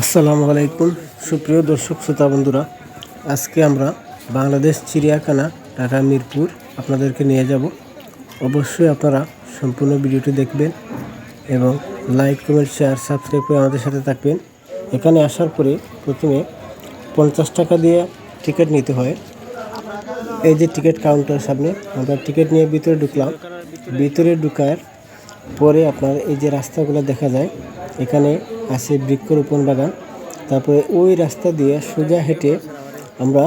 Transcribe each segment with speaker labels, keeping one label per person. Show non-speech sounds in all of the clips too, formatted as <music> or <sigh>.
Speaker 1: আসসালামু আলাইকুম। সুপ্রিয় দর্শক, শ্রোতা বন্ধুরা, আজকে আমরা বাংলাদেশ চিড়িয়াখানা, ঢাকা, মিরপুর আপনাদেরকে নিয়ে যাব। অবশ্যই আপনারা সম্পূর্ণ ভিডিওটি দেখবেন এবং লাইক, কমেন্ট, শেয়ার, সাবস্ক্রাইব করে আমাদের সাথে থাকবেন। এখানে আসার পরে প্রথমে পঞ্চাশ টাকা দিয়ে টিকিট নিতে হয়। এই যে টিকিট কাউন্টার সামনে, আমরা টিকিট নিয়ে ভিতরে ঢুকলাম। ভিতরে ঢুকার পরে আপনার এই যে রাস্তাগুলো দেখা যায়, এখানে আছে বৃক্ষরোপণ বাগান। তারপরে ওই রাস্তা দিয়ে সোজা হেঁটে আমরা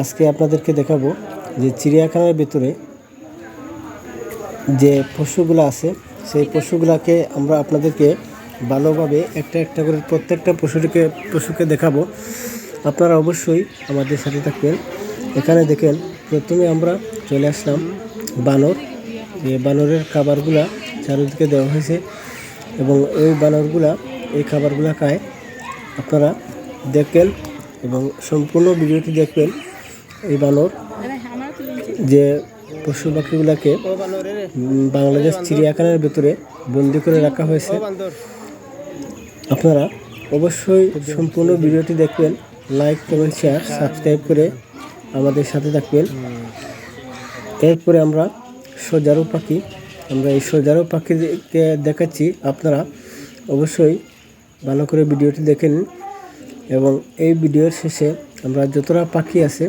Speaker 1: আজকে আপনাদেরকে দেখাবো যে চিড়িয়াখানার ভিতরে যে পশুগুলো আছে, সেই পশুগুলাকে আমরা আপনাদেরকে ভালোভাবে একটা একটা করে প্রত্যেকটা পশুটিকে, পশুকে দেখাবো। আপনারা অবশ্যই আমাদের সাথে থাকবেন। এখানে দেখেন, প্রথমে আমরা চলে আসলাম বানর। যে বানরের খাবারগুলা চারিদিকে দেওয়া হয়েছে এবং এই বানরগুলা এই খাবারগুলো খায়। আপনারা দেখবেন এবং সম্পূর্ণ ভিডিওটি দেখবেন এই বানর, যে পশু পাখিগুলাকে বাংলাদেশ চিড়িয়াখানার ভিতরে বন্দি করে রাখা হয়েছে। আপনারা অবশ্যই সম্পূর্ণ ভিডিওটি দেখবেন, লাইক, কমেন্ট শেয়ার সাবস্ক্রাইব করে আমাদের সাথে থাকবেন। এরপরে আমরা সজারু পাখি, আমরা এই সজারু পাখিকে দেখাচ্ছি। আপনারা অবশ্যই ভালো করে ভিডিওটি দেখে নিন এবং এই ভিডিওর শেষে আমরা যতটা পাখি আছে,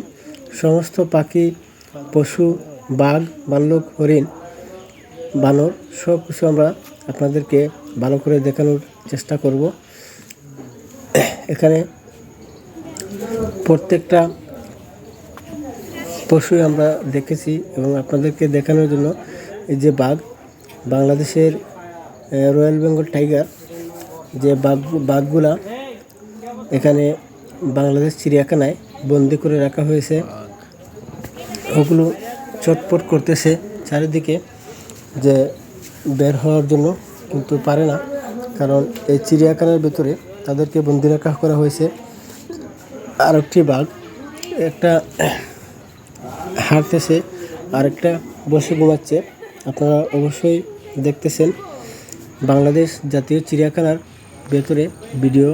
Speaker 1: সমস্ত পাখি, পশু, বাঘ ভাল্লুক হরিণ, বানর সব কিছু আমরা আপনাদেরকে ভালো করে দেখানোর চেষ্টা করব। এখানে প্রত্যেকটা পশুই আমরা দেখেছি এবং আপনাদেরকে দেখানোর জন্য এই যে বাঘ, বাংলাদেশের রয়্যাল বেঙ্গল টাইগার যে বাঘ বাঘগুলা এখানে বাংলাদেশ চিড়িয়াখানায় বন্দি করে রাখা হয়েছে। ওগুলো চটপট করতেছে চারিদিকে যে বের হওয়ার জন্য কিন্তু পারে না। কারণ এই চিড়িয়াখানার ভিতরে তাদেরকে বন্দি রাখা করা হয়েছে। আর একটি বাঘ একটা হাঁটতেছে, আরেকটা বসে ঘুমাচ্ছে। আপনারা অবশ্যই দেখতেছেন বাংলাদেশ জাতীয় চিড়িয়াখানার ভেতরে ভিডিও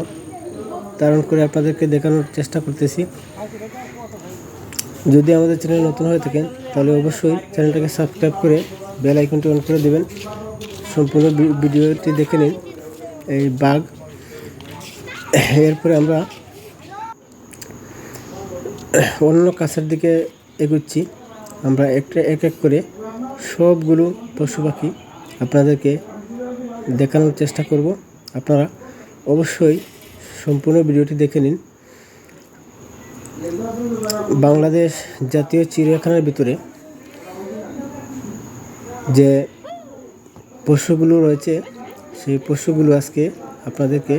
Speaker 1: ধারণ করে আপনাদেরকে দেখানোর চেষ্টা করতেছি। যদি আমাদের চ্যানেল নতুন হয়ে থাকেন, তাহলে অবশ্যই চ্যানেলটাকে সাবস্ক্রাইব করে বেল আইকনটি অন করে দেবেন। সম্পূর্ণ ভিডিওটি দেখে নিন। এই বাঘ। এরপরে আমরা অন্য কাছের দিকে এগুচ্ছি। আমরা একটা এক এক করে সবগুলো পশু পাখি আপনাদেরকে দেখানোর চেষ্টা করব। আপনারা অবশ্যই সম্পূর্ণ ভিডিওটি দেখে নিন। বাংলাদেশ জাতীয় চিড়িয়াখানার ভিতরে যে পশুগুলো রয়েছে, সেই পশুগুলো আজকে আপনাদেরকে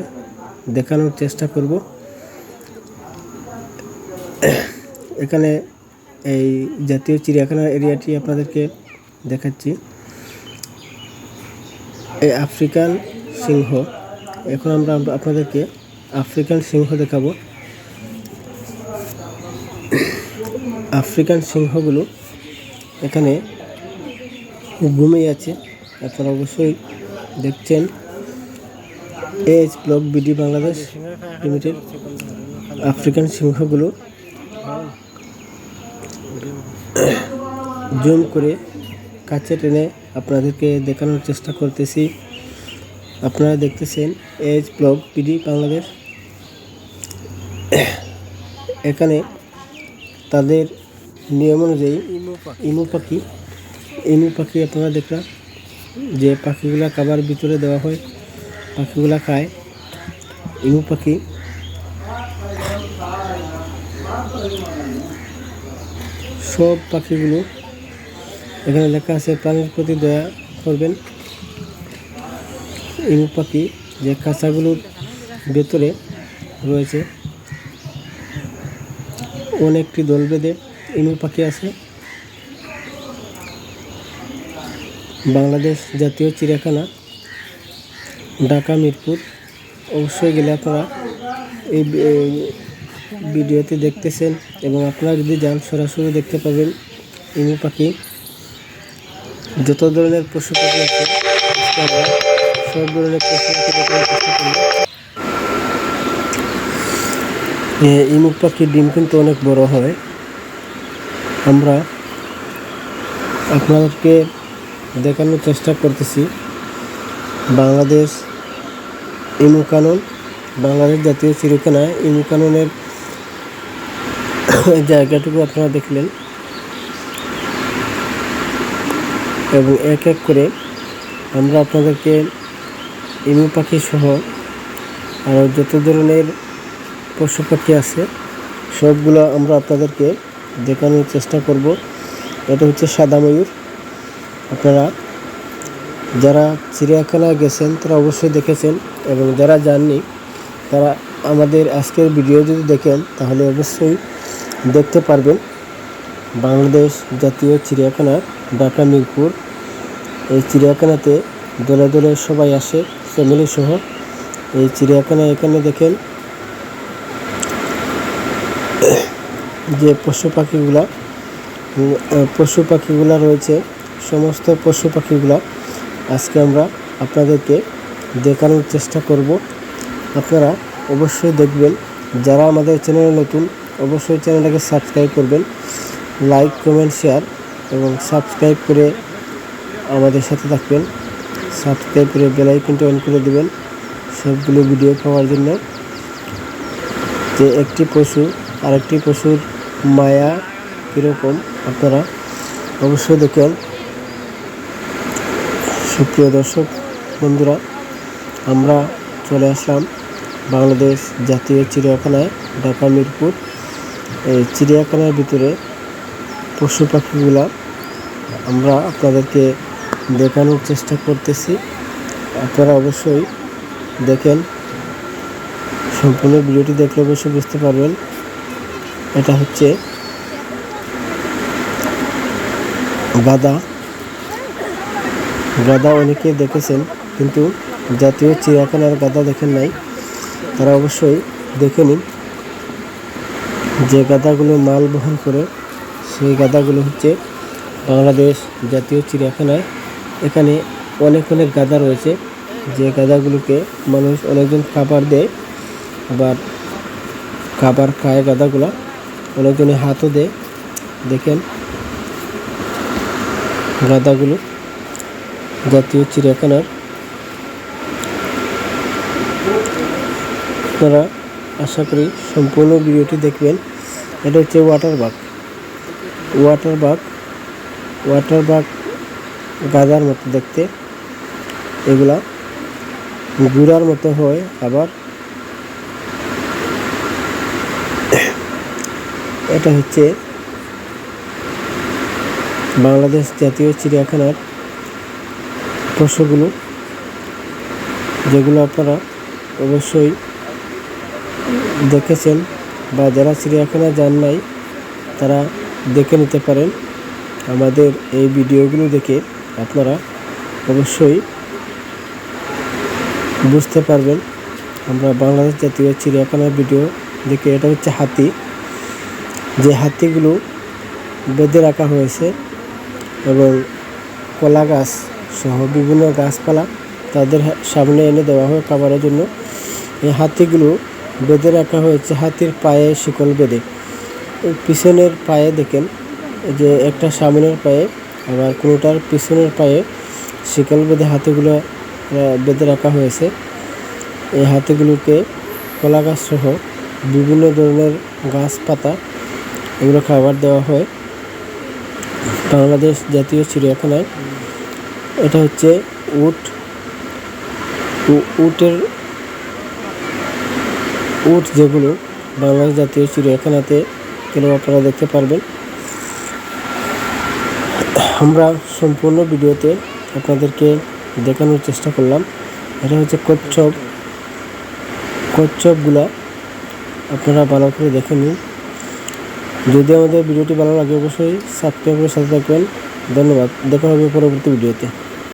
Speaker 1: দেখানোর চেষ্টা করব। এখানে এই জাতীয় চিড়িয়াখানার এরিয়াটি আপনাদেরকে দেখাচ্ছি। এই আফ্রিকান সিংহ এখন আমরা আপনাদেরকে আফ্রিকান সিংহ দেখাবো। আফ্রিকান সিংহগুলো এখানে ঘুমিয়ে আছে। আপনারা অবশ্যই দেখছেন H block BD Bangladesh limited African সিংহগুলো zoom করে কাছে টেনে আপনাদেরকে দেখানোর চেষ্টা করতেছি। আপনারা দেখতেছেন এইচ ব্লগ পিডি বাংলাদেশ। এখানে তাদের নিয়ম অনুযায়ী ইমু পাখি ইমু পাখি আপনারা দেখলাম যে পাখিগুলা খাবার ভিতরে দেওয়া হয় পাখিগুলা খায়। ইমু পাখি সব পাখিগুলো এখানে লেখা আছে প্রাণীর প্রতি দয়া করবেন। ইমু পাখি যে খাঁচাগুলোর ভেতরে রয়েছে। অনেকটি দল বেঁধে ইমু পাখি আছে। বাংলাদেশ জাতীয় চিড়িয়াখানা, ঢাকা, মিরপুর। অবশ্যই গেলে আপনারা এই ভিডিওতে দেখতেছেন এবং আপনারা যদি যান, সরাসরি দেখতে পাবেন ইমু পাখি। যত ধরনের পশু পাখি আছে সব ধরনের এ, পাখির ডিম কিন্তু অনেক বড় হয়। আমরা আপনাদেরকে দেখানোর চেষ্টা করতেছি। বাংলাদেশ ইমু কানন বাংলাদেশ জাতীয় চিরকানায় ইমু কাননের <coughs> জায়গাটুকু আপনারা দেখলেন। এবং এক এক করে আমরা আপনাদেরকে ইমু পাখি সহ আরও যত ধরনের পশু পাখি আছে, সবগুলো আমরা আপনাদেরকে দেখানোর চেষ্টা করব। এটা হচ্ছে সাদা ময়ূর। আপনারা যারা চিড়িয়াখানায় গেছেন, তারা অবশ্যই দেখেছেন এবং যারা যাননি, তারা আমাদের আজকের ভিডিও যদি দেখেন, তাহলে অবশ্যই দেখতে পারবেন। বাংলাদেশ জাতীয় চিড়িয়াখানার ঢাকা মিরপুর। এই চিড়িয়াখানাতে দলে দলে সবাই আসে ফ্যামিলি সহ। এই চিড়িয়াখানা এখানে দেখেন, যে পশু পাখিগুলা পশু পাখিগুলা রয়েছে, সমস্ত পশু পাখিগুলা আজকে আমরা আপনাদেরকে দেখানোর চেষ্টা করব। আপনারা অবশ্যই দেখবেন, যারা আমাদের চ্যানেলে নতুন, অবশ্যই চ্যানেলটাকে সাবস্ক্রাইব করবেন লাইক কমেন্ট শেয়ার এবং সাবস্ক্রাইব করে আমাদের সাথে থাকবেন। সাবস্ক্রাইব করে বেলাইকনটা অন করে দেবেন সবগুলো ভিডিও পাওয়ার জন্য। যে একটি পশু, আরেকটি পশুর মায়া কীরকম আপনারা অবশ্যই দেখেন। সুপ্রিয় দর্শক, বন্ধুরা, আমরা চলে আসলাম বাংলাদেশ জাতীয় চিড়িয়াখানায়, ঢাকা মিরপুর। এই চিড়িয়াখানার ভিতরে পশু পাখিগুলা আমরা আপনাদেরকে দেখানোর চেষ্টা করতেছি। আপনারা অবশ্যই দেখেন। সম্পূর্ণ ভিডিওটি দেখলে অবশ্যই বুঝতে পারবেন। এটা হচ্ছে গাদা। গাদা অনেকে দেখেছেন, কিন্তু জাতীয় চিড়িয়াখানার গাদা দেখেন নাই। তারা অবশ্যই দেখে নিন যে গাদাগুলো মাল বহন করে। সেই গাদাগুলো হচ্ছে বাংলাদেশ জাতীয় চিড়িয়াখানায় এখানে অনেক অনেক গাদা রয়েছে। যে গাদাগুলোকে মানুষ অনেকজন খাবার দেয় আবার খাবার খায় গাদাগুলা অনেকজনে হাতও দেয়। দেখেন গাদাগুলো জাতীয় চিড়িয়াখানার। আপনারা আশা করি সম্পূর্ণ ভিডিওটি দেখবেন। এটা হচ্ছে water bug water bug water bug গাদার মতো দেখতে। এগুলা গুড়ার মতো হয়, আবার এটা হচ্ছে বাংলাদেশ জাতীয় চিড়িয়াখানার পশুগুলো যেগুলো আপনারা অবশ্যই দেখেছেন বা যারা চিড়িয়াখানা যান নাই, তারা দেখে নিতে পারেন। আমাদের এই ভিডিওগুলো দেখে আপনারা অবশ্যই বুঝতে পারবেন। আমরা বাংলাদেশ জাতীয় চিড়িয়াখানার ভিডিও দেখে এটা হচ্ছে হাতি। যে হাতিগুলো বেঁধে রাখা হয়েছে এবং কলা গাছ সহ বিভিন্ন গাছপালা তাদের সামনে এনে দেওয়া হয় খাবারের জন্য। এই হাতিগুলো বেঁধে রাখা হয়েছে হাতির পায়ে শিকল বেঁধে। পিছনের পায়ে দেখেন যে একটা সামনের পায়ে আবার কোনোটার পিছনের পায়ে শিকল বেঁধে হাতিগুলো বেঁধে রাখা হয়েছে। এই হাতিগুলোকে কলা গাছ সহ বিভিন্ন ধরনের গাছপাতা এগুলো খাবার দেওয়া হয়। বাংলাদেশ জাতীয় চিড়িয়াখানায় এটা হচ্ছে উট। উটের, উট যেগুলো বাংলাদেশ জাতীয় চিড়িয়াখানাতে গেলেও আপনারা দেখতে পারবেন? আমরা সম্পূর্ণ ভিডিওতে আপনাদেরকে দেখানোর চেষ্টা করলাম। এটা হচ্ছে কচ্ছপ। কচ্ছপগুলো আপনারা ভালো করে দেখে নিন। যদি আমাদের ভিডিওটি ভালো লাগে, অবশ্যই সাবস্ক্রাইবের সাথে থাকবেন। ধন্যবাদ। দেখা হবে পরবর্তী ভিডিওতে।